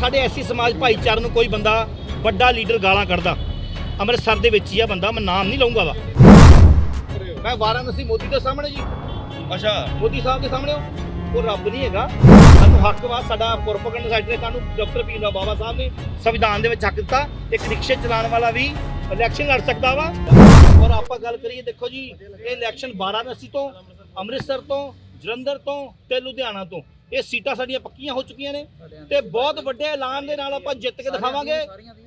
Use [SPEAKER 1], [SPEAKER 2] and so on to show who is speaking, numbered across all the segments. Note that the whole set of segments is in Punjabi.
[SPEAKER 1] ਸਾਡੇ ਐਸੀ ਸਮਾਜ ਭਾਈਚਾਰੇ ਨੂੰ ਕੋਈ ਬੰਦਾ ਵੱਡਾ ਲੀਡਰ ਗਾਲਾਂ ਕੱਢਦਾ। ਅੰਮ੍ਰਿਤਸਰ ਦੇ ਵਿੱਚ ਹੀ ਆ ਬੰਦਾ ਮੈਂ ਨਾਮ ਨਹੀਂ ਲਊਂਗਾ ਵਾ। ਮੈਂ ਵਾਰਾਣਸੀ ਮੋਦੀ ਦੇ ਸਾਹਮਣੇ ਜੀ।
[SPEAKER 2] ਅੱਛਾ।
[SPEAKER 1] ਮੋਦੀ ਸਾਹਿਬ ਦੇ ਸਾਹਮਣੇ ਉਹ। ਉਹ ਰੱਬ ਨਹੀਂ ਹੈਗਾ। ਸਾਨੂੰ ਹੱਕ ਵਾ ਸਾਡਾ ਪ੍ਰੋਪਗੈਂਡਾ ਸਾਈਡ ਨੇ ਸਾਨੂੰ ਡਾਕਟਰ ਭੀਮ ਬਾਬਾ ਸਾਹਿਬ ਨੇ ਸੰਵਿਧਾਨ ਦੇ ਵਿੱਚ ਹੱਕ ਦਿੱਤਾ। ਇੱਕ ਰਿਕਸ਼ੇ ਚਲਾਉਣ ਵਾਲਾ ਵੀ ਇਲੈਕਸ਼ਨ ਲੜ ਸਕਦਾ ਵਾ। ਔਰ ਆਪਾਂ ਗੱਲ ਕਰੀਏ ਦੇਖੋ ਜੀ ਇਹ ਇਲੈਕਸ਼ਨ ਵਾਰਾਣਸੀ ਤੋਂ ਅੰਮ੍ਰਿਤਸਰ ਤੋਂ ਜਲੰਧਰ ਤੋਂ ਤੇ ਲੁਧਿਆਣਾ ਤੋਂ। ਇਹ ਸੀਟਾਂ ਸਾਡੀਆਂ ਪੱਕੀਆਂ ਹੋ ਚੁੱਕੀਆਂ ਨੇ ਤੇ ਬਹੁਤ ਵੱਡੇ ਐਲਾਨ ਦੇ ਨਾਲ ਆਪਾਂ ਜਿੱਤ ਕੇ ਦਿਖਾਵਾਂਗੇ।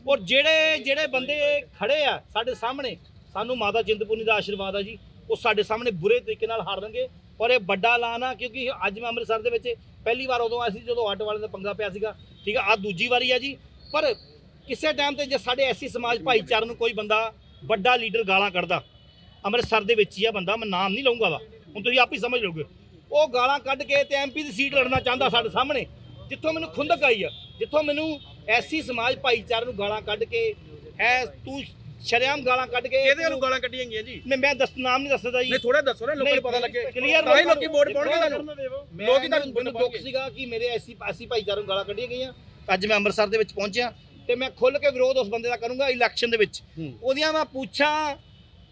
[SPEAKER 1] ਔਰ ਜਿਹੜੇ ਜਿਹੜੇ ਬੰਦੇ ਖੜੇ ਆ ਸਾਡੇ ਸਾਹਮਣੇ ਸਾਨੂੰ ਮਾਤਾ ਚਿੰਤਪੁਰਨੀ ਦਾ ਆਸ਼ੀਰਵਾਦ ਆ ਜੀ। ਉਹ ਸਾਡੇ ਸਾਹਮਣੇ ਬੁਰੇ ਤਰੀਕੇ ਨਾਲ ਹਾਰਨਗੇ ਔਰ ਇਹ ਵੱਡਾ ਐਲਾਨ ਆ ਕਿਉਂਕਿ ਅੱਜ ਮੈਂ ਅੰਮ੍ਰਿਤਸਰ ਦੇ ਵਿੱਚ ਪਹਿਲੀ ਵਾਰ ਉਦੋਂ ਆਇਆ ਸੀ ਜਦੋਂ ਆਟੋ ਵਾਲੇ ਦਾ ਪੰਗਾ ਪਿਆ ਸੀਗਾ। ਠੀਕ ਆ ਆ ਦੂਜੀ ਵਾਰੀ ਆ ਜੀ। ਪਰ ਕਿਸੇ ਟਾਈਮ ਤੇ ਜੇ ਸਾਡੇ ਐਸੀ ਸਮਾਜ ਭਾਈਚਾਰੇ ਨੂੰ ਕੋਈ ਬੰਦਾ ਵੱਡਾ ਲੀਡਰ ਗਾਲਾਂ ਕੱਢਦਾ ਅੰਮ੍ਰਿਤਸਰ ਦੇ ਵਿੱਚ ਹੀ ਆ ਬੰਦਾ ਮੈਂ ਨਾਮ ਨਹੀਂ ਲਊਂਗਾ ਵਾ। ਹੁਣ ਤੁਸੀਂ ਆਪ ਹੀ ਸਮਝ ਲਓਗੇ। ਉਹ ਗਾਲਾਂ ਕੱਢ ਕੇ ਤੇ ਐਮਪੀ ਦੀ ਸੀਟ ਲੜਨਾ ਚਾਹੁੰਦਾ ਸਾਡੇ ਸਾਹਮਣੇ। ਜਿੱਥੋਂ ਮੈਨੂੰ ਖੁੰਦਕ ਆਈ ਆ ਜਿੱਥੋਂ ਮੈਨੂੰ ਐਸੀ ਸਮਾਜ ਭਾਈਚਾਰੇ ਨੂੰ ਗਾਲਾਂ ਕੱਢ ਕੇ ਹੈ ਤੂੰ ਸ਼ਰੇਆਮ ਗਾਲਾਂ ਕੱਢ ਕੇ
[SPEAKER 2] ਕਿਹਦੇ ਵੱਲੋਂ ਗਾਲਾਂ ਕੱਢੀਆਂ ਗਈਆਂ ਜੀ?
[SPEAKER 1] ਨਹੀਂ ਮੈਂ ਦੱਸ ਨਾਮ ਨਹੀਂ ਦੱਸਦਾ ਜੀ।
[SPEAKER 2] ਨਹੀਂ ਥੋੜਾ ਦੱਸੋ ਨਾ ਲੋਕਾਂ ਨੂੰ ਪਤਾ ਲੱਗੇ।
[SPEAKER 1] ਕਲੀਅਰ
[SPEAKER 2] ਤਾਂ ਹੀ ਲੋਕੀ ਵੋਟ ਪਾਉਣਗੇ ਤੁਹਾਨੂੰ।
[SPEAKER 1] ਮੈਂ
[SPEAKER 2] ਲੋਕ ਤੁਹਾਨੂੰ
[SPEAKER 1] ਮੈਨੂੰ ਦੁੱਖ ਸੀਗਾ ਕਿ ਮੇਰੇ ਐਸੀ ਐਸੀ ਭਾਈਚਾਰੇ ਨੂੰ ਗਾਲਾਂ ਕੱਢੀਆਂ ਗਈਆਂ। ਅੱਜ ਮੈਂ ਅੰਮ੍ਰਿਤਸਰ ਦੇ ਵਿੱਚ ਪਹੁੰਚਿਆ ਤੇ ਮੈਂ ਖੁੱਲ ਕੇ ਵਿਰੋਧ ਉਸ ਬੰਦੇ ਦਾ ਕਰੂੰਗਾ ਇਲੈਕਸ਼ਨ ਦੇ ਵਿੱਚ। ਉਹਦੀਆਂ ਮੈਂ ਪੁੱਛਾਂ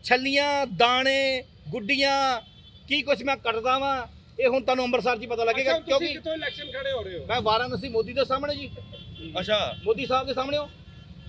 [SPEAKER 1] ਛੱਲੀਆਂ ਦਾਣੇ ਗੁੱਡੀਆਂ ਕੀ ਕੁਝ ਮੈਂ ਕੱਟਦਾ ਵਾਂ। ਇਹ ਹੁਣ ਤੁਹਾਨੂੰ ਅੰਮ੍ਰਿਤਸਰ 'ਚ ਹੀ ਪਤਾ ਲੱਗੇਗਾ ਕਿਉਂਕਿ
[SPEAKER 3] ਕਿੱਥੋਂ ਇਲੈਕਸ਼ਨ ਖੜੇ ਹੋ ਰਹੇ ਹੋ?
[SPEAKER 1] ਮੈਂ ਵਾਰਾਣਸੀ ਮੋਦੀ ਦੇ ਸਾਹਮਣੇ ਜੀ।
[SPEAKER 2] ਅੱਛਾ।
[SPEAKER 1] ਮੋਦੀ ਸਾਹਿਬ ਦੇ ਸਾਹਮਣੇ ਹੋ।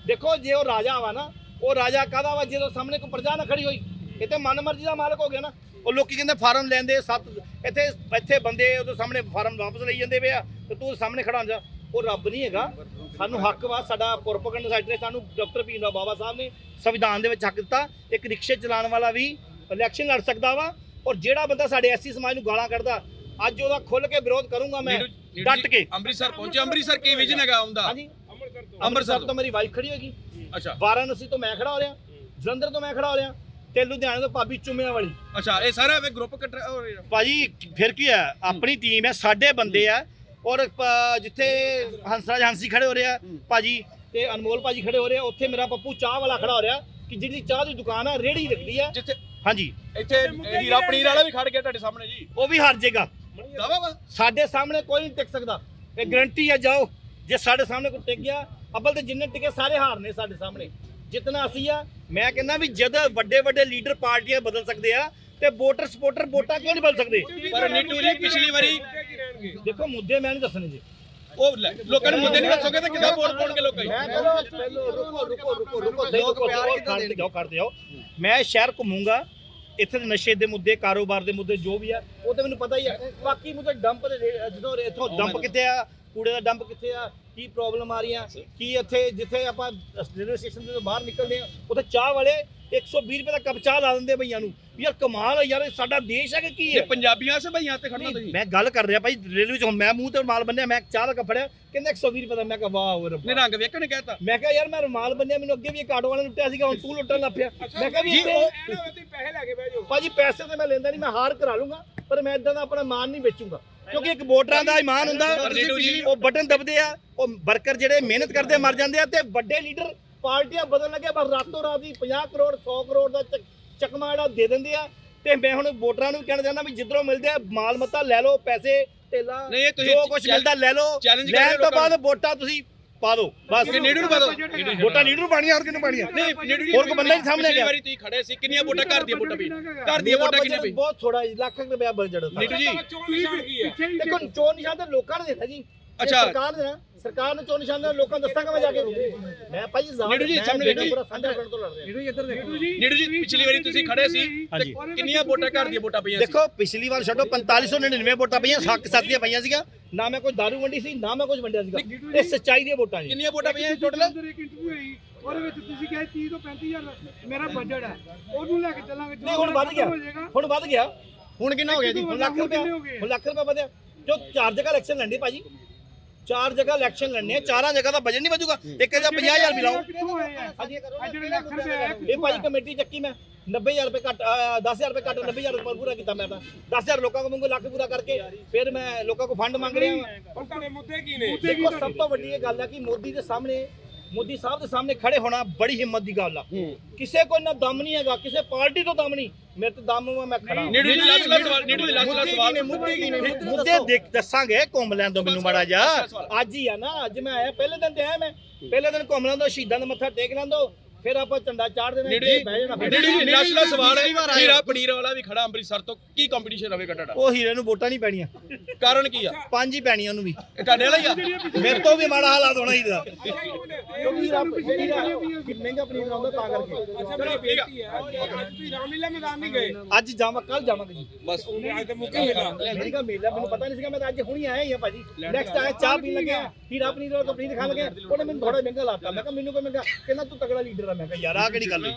[SPEAKER 1] ਦੇਖੋ ਜੇ ਉਹ ਰਾਜਾ ਵਾ ਨਾ ਉਹ ਰਾਜਾ ਕਾਹਦਾ ਵਾ? ਜਦੋਂ ਸਾਹਮਣੇ ਕੋਈ ਪ੍ਰਜਾ ਨਾ ਖੜੀ ਹੋਈ ਇਹ ਤੇ ਮਨਮਰਜ਼ੀ ਦਾ ਮਾਲਕ ਹੋ ਗਿਆ ਨਾ। ਉਹ ਲੋਕੀ ਕਹਿੰਦੇ ਫਾਰਮ ਲੈਂਦੇ ਸੱਤ ਇੱਥੇ ਇੱਥੇ ਬੰਦੇ ਉਹਦੇ ਸਾਹਮਣੇ ਫਾਰਮ ਵਾਪਸ ਲਈ ਜਾਂਦੇ ਵੇ ਆ ਤੇ ਤੂੰ ਸਾਹਮਣੇ ਖੜਾ ਜਾ। ਉਹ ਰੱਬ ਨਹੀਂ ਹੈਗਾ। ਸਾਨੂੰ ਹੱਕ ਵਾ ਸਾਡਾ ਪ੍ਰੋਪਗੈਂਡਾ ਸਾਈਡ ਨੇ ਸਾਨੂੰ ਡਾਕਟਰ ਭੀਮ ਰਾਓ ਬਾਬਾ ਸਾਹਿਬ ਨੇ ਸੰਵਿਧਾਨ ਦੇ ਵਿੱਚ ਹੱਕ ਦਿੱਤਾ। ਇੱਕ ਰਿਕਸ਼ੇ ਚਲਾਉਣ ਵਾਲਾ ਵੀ ਇਲੈਕਸ਼ਨ ਲੜ ਸਕਦਾ ਵਾ। ਔਰ ਜਿਹੜਾ ਬੰਦਾ ਸਾਡੇ ਐਸੀ ਸਮਾਜ ਨੂੰ ਗਾਲਾਂ ਕੱਢਦਾ ਅੱਜ ਉਹਦਾ ਖੁੱਲ ਕੇ ਵਿਰੋਧ ਕਰੂੰਗਾ ਮੈਂ ਡਟ ਕੇ।
[SPEAKER 2] ਅੰਮ੍ਰਿਤਸਰ ਪਹੁੰਚੇ ਅੰਮ੍ਰਿਤਸਰ ਕੀ ਵਿਜਨ ਹੈਗਾ ਆਉਂਦਾ
[SPEAKER 1] ਹਾਂਜੀ।
[SPEAKER 3] ਅੰਮ੍ਰਿਤਸਰ ਤੋਂ।
[SPEAKER 1] ਅੰਮ੍ਰਿਤਸਰ ਤੋਂ। ਮੇਰੀ ਵਾਈਫ ਖੜੀ ਹੋਗੀ
[SPEAKER 2] ਅੱਛਾ।
[SPEAKER 1] ਵਾਰਾਣਸੀ ਤੋਂ ਮੈਂ ਖੜਾ ਹੋ ਰਿਹਾ ਜਲੰਧਰ ਤੋਂ ਮੈਂ ਖੜਾ ਹੋ ਰਿਹਾ ਤੇ ਲੁਧਿਆਣੇ ਤੋਂ ਭਾਬੀ ਚੁੰਮਿਆਂ ਵਾਲੀ।
[SPEAKER 2] ਅੱਛਾ ਇਹ ਸਾਰਾ ਵੇ ਗਰੁੱਪ ਇਕੱਠਾ ਹੋ ਰਿਹਾ
[SPEAKER 1] ਭਾਜੀ ਫਿਰ ਕੀ ਹੈ? ਆਪਣੀ ਟੀਮ ਹੈ ਸਾਡੇ ਬੰਦੇ ਆ। ਔਰ ਜਿੱਥੇ ਹੰਸਰਾਜ ਹੰਸੀ ਖੜੇ ਹੋ ਰਿਹਾ ਭਾਜੀ ਤੇ ਅਨਮੋਲ ਭਾਜੀ ਖੜੇ ਹੋ ਰਿਹਾ ਉੱਥੇ ਮੇਰਾ ਪੱਪੂ ਚਾਹ ਵਾਲਾ ਖੜਾ ਹੋ ਰਿਹਾ ਕਿ ਜਿਹੜੀ ਚਾਹ ਦੀ ਦੁਕਾਨ ਆ ਰੇੜੀ ਰੱਖਦੀ ਆ।
[SPEAKER 2] ਜਿੱਥੇ
[SPEAKER 1] ਹਾਂਜੀ।
[SPEAKER 2] ਇੱਥੇ ਹੀਰਾ ਪਨੀਰ ਵਾਲਾ ਵੀ ਖੜ ਗਿਆ ਤੁਹਾਡੇ ਸਾਹਮਣੇ ਜੀ।
[SPEAKER 1] ਉਹ ਵੀ ਹਾਰ ਜਾਏਗਾ
[SPEAKER 2] ਦਾਵਾ ਵਾ।
[SPEAKER 1] ਸਾਡੇ ਸਾਹਮਣੇ ਕੋਈ ਨਹੀਂ ਟਿਕ ਸਕਦਾ। ਇਹ ਗਰੰਟੀ ਆ ਜਾਓ। ਜੇ ਸਾਡੇ ਸਾਹਮਣੇ ਕੋਈ ਟਿਕ ਗਿਆ ਅੱਬਲ ਤੇ ਜਿੰਨੇ ਟਿਕੇ ਸਾਰੇ ਹਾਰਨੇ ਸਾਡੇ ਸਾਹਮਣੇ। ਜਿਤਨਾ ਅਸੀਂ ਆ ਮੈਂ ਕਹਿੰਦਾ ਵੀ ਜਦ ਵੱਡੇ ਵੱਡੇ ਲੀਡਰ ਪਾਰਟੀਆਂ ਬਦਲ ਸਕਦੇ ਆ ਤੇ ਵੋਟਰ ਸਪੋਰਟਰ ਵੋਟਾਂ ਕਿਉਂ ਨਹੀਂ ਬਦਲ ਸਕਦੇ?
[SPEAKER 2] ਪਰ ਨੀਟੂ ਜੀ ਪਿਛਲੀ ਵਾਰੀ
[SPEAKER 1] ਦੇਖੋ ਮੁੱਦੇ ਮੈਂ ਨਹੀਂ ਦੱਸਣੇ ਜੀ।
[SPEAKER 2] ਉਹ ਲੈ, ਲੋਕਾਂ ਨੂੰ ਮੁੱਦੇ ਨਹੀਂ ਦੱਸੋਗੇ ਤਾਂ ਕਿੱਦਾਂ ਵੋਟ ਪਾਉਣਗੇ ਲੋਕਾਂ
[SPEAKER 1] ਮੈਂ ਸ਼ਹਿਰ ਘੁੰਮੂੰਗਾ ਇੱਥੇ ਦੇ ਨਸ਼ੇ ਦੇ ਮੁੱਦੇ ਕਾਰੋਬਾਰ ਦੇ ਮੁੱਦੇ ਜੋ ਵੀ ਆ ਉਹ ਤੇ ਮੈਨੂੰ ਪਤਾ ਹੀ ਆ ਬਾਕੀ ਮੁੱਦੇ ਡੰਪ ਦੇ ਰੇ- ਜਦੋਂ ਇੱਥੋਂ ਡੰਪ ਕਿੱਥੇ ਆ ਕੂੜੇ ਦਾ ਡੰਪ ਕਿੱਥੇ ਆ ਕੀ ਪ੍ਰੋਬਲਮ ਆ ਰਹੀਆਂ ਕੀ ਇੱਥੇ ਜਿੱਥੇ ਆਪਾਂ ਰੇਲਵੇ ਸਟੇਸ਼ਨ ਤੋਂ ਬਾਹਰ ਨਿਕਲਦੇ ਆ ਉੱਥੇ ਚਾਹ ਵਾਲੇ 120 ਰੁਪਏ ਦਾ ਕੱਪ ਚਾਹ ਲਾ ਦਿੰਦੇ ਭਈਆਂ ਨੂੰ। ਯਾਰ ਕਮਾਲ ਆ ਯਾਰ ਇਹ ਸਾਡਾ ਦੇਸ਼ ਹੈ ਕਿ ਕੀ ਹੈ
[SPEAKER 2] ਪੰਜਾਬੀਆਂ ਸੇ ਭਈਆਂ ਤੇ ਖੜਨਾ
[SPEAKER 1] ਨਹੀਂ,
[SPEAKER 2] ਤੁਸੀਂ।
[SPEAKER 1] ਮੈਂ ਗੱਲ ਕਰ ਰਿਹਾ ਭਾਈ ਰੇਲਵੇ ਚ ਮੈਂ ਮੂੰਹ ਤੇ ਰੁਮਾਲ ਬੰਨਿਆ ਮੈਂ ਚਾਹ ਦਾ ਕੱਪ ਫੜਿਆ ਕਹਿੰਦੇ 120 ਰੁਪਏ ਦਾ। ਮੈਂ ਕਿਹਾ ਵਾਹ ਰੱਬਾ।
[SPEAKER 2] ਨੇ ਰੰਗ ਵੇਖਣ ਕਹਿਤਾ।
[SPEAKER 1] ਮੈਂ ਕਿਹਾ ਯਾਰ ਮੈਂ ਰੁਮਾਲ ਬੰਨਿਆ ਮੈਨੂੰ ਅੱਗੇ ਵੀ ਇੱਕ ਆਟੋ ਵਾਲੇ ਨੇ ਲੁੱਟਿਆ ਸੀਗਾ ਹੁਣ ਤੂੰ ਲੁੱਟਣ ਲੱਗ ਪਿਆ। ਮੈਂ ਕਿਹਾ ਵੀ
[SPEAKER 3] ਤੁਸੀਂ ਪੈਸੇ ਲੈ ਕੇ ਬਹਿ ਜਾਓ।
[SPEAKER 1] ਭਾਜੀ ਪੈਸੇ ਤੇ ਮੈਂ ਲੈਂਦਾ ਨਹੀਂ ਮੈਂ ਹਾਰ ਕਰਾ ਲੂੰਗਾ ਪਰ ਮੈਂ ਇਦਾਂ ਦਾ ਆਪਣਾ ਮਾਨ ਨਹੀਂ ਵੇਚੂੰਗਾ। ਕਿਉਂਕਿ ਇੱਕ ਵੋਟਰਾਂ ਦਾ ਇਮਾਨ ਹੁੰਦਾ ਉਹ ਬਟਨ ਦਬਦੇ ਆ ਉਹ ਵਰਕਰ ਜਿਹੜੇ ਮਿਹਨਤ ਕਰਦੇ ਮਰ ਜਾਂਦੇ ਆ ਤੇ ਵੱਡੇ ਲੀਡਰ ਪਾਰਟੀਆਂ ਬਦਲਣ ਲੱਗੇ ਬਸ ਰਾਤੋਂ ਰਾਤ ਹੀ 50 ਕਰੋੜ 100 ਕਰੋੜ ਦਾ ਚੱਕ- ਚਕਮਾ ਜਿਹੜਾ ਦੇ ਦਿੰਦੇ ਆ। ਤੇ ਮੈਂ ਹੁਣ ਵੋਟਰਾਂ ਨੂੰ ਕਹਿਣਾ ਚਾਹੁੰਦਾ ਵੀ ਜਿੱਧਰੋਂ ਮਿਲਦੇ ਆ ਮਾਲ ਮੱਤਾ ਲੈ ਲਓ ਪੈਸੇ ਢੇਲਾ
[SPEAKER 2] ਨਹੀਂ, ਇਹ ਤੁਸੀਂ
[SPEAKER 1] ਜੋ ਕੁਝ ਮਿਲਦਾ ਲੈ ਲਓ। ਲੈਣ ਤੋਂ ਬਾਅਦ ਵੋਟਾਂ ਤੁਸੀਂ ਪਾ ਦਿਓ ਬਸ।
[SPEAKER 2] ਕਿ ਨੀਡੂ ਨੂੰ ਪਾ ਦਿਓ?
[SPEAKER 1] ਵੋਟਾਂ ਲੀਡਰ ਨੂੰ ਪਾਣੀਆਂ ਹੋਰ ਕਿਹਨੂੰ ਪਾਣੀਆਂ
[SPEAKER 2] ਨਹੀਂ ਨੀਡੂ ਜੀ
[SPEAKER 1] ਹੋਰ ਕੋਈ ਬੰਦਾ ਨਹੀਂ ਸਾਹਮਣੇ ਗਿਆ।
[SPEAKER 2] ਵਾਰੀ ਤੁਸੀਂ ਖੜੇ ਸੀ ਕਿੰਨੀਆਂ ਵੋਟਾਂ ਘਰ ਦੀਆਂ ਵੋਟਾਂ ਪਈ ਘਰ ਦੀਆਂ ਵੋਟਾਂ
[SPEAKER 1] ਬਜਟ
[SPEAKER 2] ਪਈ
[SPEAKER 1] ਬਹੁਤ ਥੋੜਾ ਜੀ ਲੱਖ ਰੁਪਏ ਬਜਟ ਦਾ
[SPEAKER 2] ਨੀਟੂ ਜੀ।
[SPEAKER 3] ਚੋਣ ਨਿਸ਼ਾਨ ਕੀ ਹੈ
[SPEAKER 1] ਦੇਖੋ ਚੋਣ ਨਿਸ਼ਾਨ ਤਾਂ ਲੋਕਾਂ ਨੇ ਦਿੱਤਾ ਜੀ।
[SPEAKER 2] ਅੱਛਾ।
[SPEAKER 1] ਸਰਕਾਰ ਨੇ ਨਾ ਸਰਕਾਰ ਨੇ ਚੋਣ ਨਿਸ਼ਾਨ ਦਾ ਲੋਕਾਂ ਨੂੰ ਦੱਸਾਂਗਾ ਮੈਂ ਜਾ ਕੇ ਮੈਂ ਭਾਈ ਜ਼ਾਹਰ
[SPEAKER 2] ਨੀਟੂ ਜੀ, ਸਾਹਮਣੇ।
[SPEAKER 1] ਪੂਰਾ ਸਾਂਝਾ ਪਿੰਡ ਤੋਂ ਲੜ ਰਿਹਾ।
[SPEAKER 2] ਨੀਡੂ ਜੀ ਪਿਛਲੀ ਵਾਰੀ ਤੁਸੀਂ ਖੜੇ ਸੀ
[SPEAKER 1] ਹਾਂਜੀ।
[SPEAKER 2] ਤੇ ਕਿੰਨੀਆਂ ਵੋਟਾਂ ਘਰ ਦੀਆਂ ਵੋਟਾਂ ਪਈਆਂ ਸੀ?
[SPEAKER 1] ਦੇਖੋ ਪਿਛਲੀ ਵਾਰ ਛੱਡੋ 4599 ਵੋਟਾਂ ਪਈਆਂ ਸੱਕ ਸਾਥੀਆਂ ਪਈਆਂ ਸੀਗਾ ਨਾ ਮੈਂ ਕੋਈ ਦਾਰੂ ਵੰਡੀ ਸੀ ਨਾ ਮੈਂ ਕੁਝ ਵੰਡਿਆ ਸੀਗਾ। ਇਹ ਸੱਚਾਈ ਦੀਆਂ ਵੋਟਾਂ ਜੀ।
[SPEAKER 2] ਕਿੰਨੀਆਂ ਵੋਟਾਂ ਪਈਆਂ ਟੋਟਲ
[SPEAKER 4] ਇੱਕ ਇੰਟਰਵਿਊ ਹੋਈ ਉਹਦੇ ਵਿੱਚ ਤੁਸੀਂ ਕਹੇ 30 ਤੋਂ 35000 ਮੇਰਾ ਬਜਟ ਹੈ। ਉਹਨੂੰ ਲੈ ਕੇ ਚੱਲਾਂਗੇ
[SPEAKER 1] ਨਹੀਂ ਹੁਣ ਵੱਧ ਗਿਆ। ਹੁਣ ਵੱਧ ਗਿਆ।
[SPEAKER 2] ਹੁਣ ਕਿੰਨਾ ਹੋ ਗਿਆ ਜੀ?
[SPEAKER 1] ਹੁਣ ਲੱਖ ਰੁਪਏ
[SPEAKER 4] ਕਿੰਨੇ ਹੋ ਗਏ?
[SPEAKER 1] ਹੁਣ ਲੱਖ ਰੁਪਏ ਵਧਿਆ। ਜੋ ਚਾਰ ਜਗ੍ਹਾ ਇਲੈਕਸ਼ਨ ਲੜਨੀ ਭਾਜੀ। ਚਾਰ ਜਗ੍ਹਾ ਇਲੈਕਸ਼ਨ ਲੜਨੇ ਆ ਚਾਰਾਂ ਜਗ੍ਹਾ ਦਾ ਬਜਟ ਨਹੀਂ ਵਧੂਗਾ। ਇੱਕ ਜਾਂ 50000 ਵੀ ਲਾਓ। ਇਹ ਭਾਜੀ ਕਮੇਟੀ ਚੱਕੀ ਮੈਂ। 90000 ਰੁਪਏ ਘੱਟ ਅਹ 10000 ਰੁਪਏ ਘੱਟ 90000 ਰੁਪਏ ਪੂਰਾ ਕੀਤਾ ਮੈਂ ਤਾਂ। 10000 ਲੋਕਾਂ ਕੋਲ ਮੰਗੋ ਲੱਖ ਪੂਰਾ ਕਰਕੇ ਫਿਰ ਮੈਂ ਲੋਕਾਂ ਕੋਲ ਫੰਡ ਮੰਗ ਰਿਹਾ ਹਾਂ
[SPEAKER 3] ਤੁਹਾਡੇ ਮੁੱਦੇ ਕੀ ਨੇ?
[SPEAKER 1] ਦੇਖੋ ਸਭ ਤੋਂ ਵੱਡੀ ਇਹ ਗੱਲ ਹੈ ਕਿ ਮੋਦੀ ਦੇ ਸਾਹਮਣੇ ਮੋਦੀ ਸਾਹਿਬ ਦੇ ਸਾਹਮਣੇ ਖੜੇ ਹੋਣਾ ਬੜੀ ਹਿੰਮਤ ਦੀ ਗੱਲ ਆ। ਕਿਸੇ ਕੋਲ ਨਾ ਦਮ ਨਹੀਂ ਹੈਗਾ ਕਿਸੇ ਪਾਰਟੀ ਤੋਂ ਦਮ ਨਹੀਂ। ਮੇਰੇ ਤੇ ਦਮ ਮੈਂ ਖੜਾ
[SPEAKER 2] ਨੀਡੂ ਦੀ ਲਾਸਟ ਸਵਾਲ ਨੀਡੂ ਦੀ ਲਾਸਟ ਸਵਾਲ
[SPEAKER 4] ਮੁੱਦੇ ਕੀ ਨੇ
[SPEAKER 1] ਮੁੱਦੇ ਦੇਖ ਦੱਸਾਂਗੇ ਘੁੰਮ ਲੈਣ ਦੋ ਮੈਨੂੰ ਮਾੜਾ ਜਾ ਅੱਜ ਹੀ ਆ ਨਾ ਅੱਜ ਮੈਂ ਆਇਆ ਪਹਿਲੇ ਦਿਨ ਤੇ ਆਇਆ ਮੈਂ। ਪਹਿਲੇ ਦਿਨ ਘੁੰਮ ਲੈਂਦਾ ਸ਼ਹੀਦਾਂ ਦਾ ਮੱਥਾ ਟੇਕ ਲੈਂਦੋ ਫਿਰ ਆਪਾਂ ਝੰਡਾ ਚਾੜ ਦੇਣਾ ਜੀ, ਬਹਿ ਜਾਣਾ
[SPEAKER 2] ਦੀ ਲਾਸਟ ਲਾਸਟ ਸਵਾਲ ਹੈ ਹੀਰਾ ਪਨੀਰ ਵਾਲਾ ਵੀ ਖੜਾ ਅੰਮ੍ਰਿਤਸਰ ਤੋਂ ਕੀ ਕੰਪੀਟੀਸ਼ਨ ਰਹੇਗਾ ਤੁਹਾਡਾ
[SPEAKER 1] ਉਹ ਹੀਰੇ ਨੂੰ ਵੋਟਾਂ ਨਹੀਂ ਪੈਣੀਆਂ।
[SPEAKER 2] ਕਾਰਨ ਕੀ ਆ?
[SPEAKER 1] ਪੰਜ ਹੀ ਪੈਣੀਆਂ ਉਹਨੂੰ ਵੀ।
[SPEAKER 2] ਇਹ ਤੁਹਾਡੇ ਵਾਲਾ ਹੀ ਆ?
[SPEAKER 1] ਮੇਰੇ ਤੋਂ ਵੀ ਮਾੜਾ ਹਾਲਾਤ ਹੋਣਾ ਹੀ ਦਾ ਕਿਉਂਕਿ ਹੀਰਾ ਮਹਿੰਗਾ ਪਨੀਰ ਆਉਂਦਾ ਤਾਂ ਕਰਕੇ।
[SPEAKER 3] ਅੱਛਾ ਮੇਰੀ ਬੇਨਤੀ ਹੈ। ਅੱਜ ਤੁਸੀਂ ਰਾਮਲੀਲਾ ਮੈਦਾਨ ਨਹੀਂ ਗਏ।
[SPEAKER 1] ਅੱਜ ਜਾਵਾਂ ਕੱਲ ਜਾਵਾਂਗੇ ਜੀ।
[SPEAKER 2] ਬਸ।
[SPEAKER 3] ਉਹਨੇ ਅੱਜ ਤੇ ਮੁੱਕਾ ਮਿਲਾ
[SPEAKER 1] ਮੇਰੀ ਕਾ ਮੇਲਾ ਮੈਨੂੰ ਪਤਾ ਨਹੀਂ ਸੀਗਾ ਮੈਂ ਤਾਂ ਅੱਜ ਹੁਣੀ ਆਇਆ ਹੀ ਆ ਭਾਜੀ। ਨੈਕਸਟ ਆਇਆ ਚਾਹ ਪੀਣ ਲੱਗਿਆ। ਹੀਰਾ ਪਨੀਰ ਵਾਲਾ ਪਨੀਰ ਖਾਣ ਲੱਗਿਆ ਉਹਨੇ ਮੈਨੂੰ ਥੋੜਾ ਮਹਿੰਗਾ ਲਾਤਾ। ਮੈਂ ਕਿਹਾ ਮੈਨੂੰ ਕੋਈ ਮਹਿੰਗਾ? ਕਹਿੰਦਾ ਤੂੰ ਤਗੜਾ ਲੀਡਰ ਆ ਮੈਂ ਕਿਹਾ ਯਾਰ ਆ ਕਿਹੜੀ ਗੱਲ ਹੋਈ?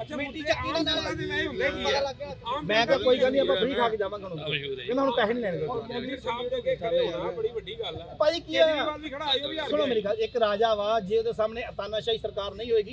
[SPEAKER 3] ਅੱਛਾ ਮਿੱਟੀ ਚੱਕੀ ਦਾ ਨਾਲ ਦੇ ਨਹੀਂ ਹੁੰਦੇ ਕੀ ਆ
[SPEAKER 1] ਮੈਂ ਕਿਹਾ ਕੋਈ ਗੱਲ ਨਹੀਂ ਆਪਾਂ ਫ੍ਰੀ ਖਾ ਕੇ ਜਾਵਾਂਗੇ ਹੁਣ ਕਹਿੰਦਾ ਹੁਣ ਪੈਸੇ ਨਹੀਂ ਲੈਣੇ
[SPEAKER 3] ਮੰਤਰੀ ਸਾਹਿਬ ਦੇ ਅੱਗੇ ਖੜੇ ਹੋਣਾ ਬੜੀ ਵੱਡੀ ਗੱਲ ਹੈ
[SPEAKER 1] ਭਾਈ ਕੀ ਆ? ਸੁਣੋ ਮੇਰੀ ਗੱਲ ਇੱਕ ਰਾਜਾ ਵਾ ਜੇ ਉਹਦੇ ਸਾਹਮਣੇ ਤਾਨਾਸ਼ਾਹੀ ਸਰਕਾਰ ਨਹੀਂ ਹੋਏਗੀ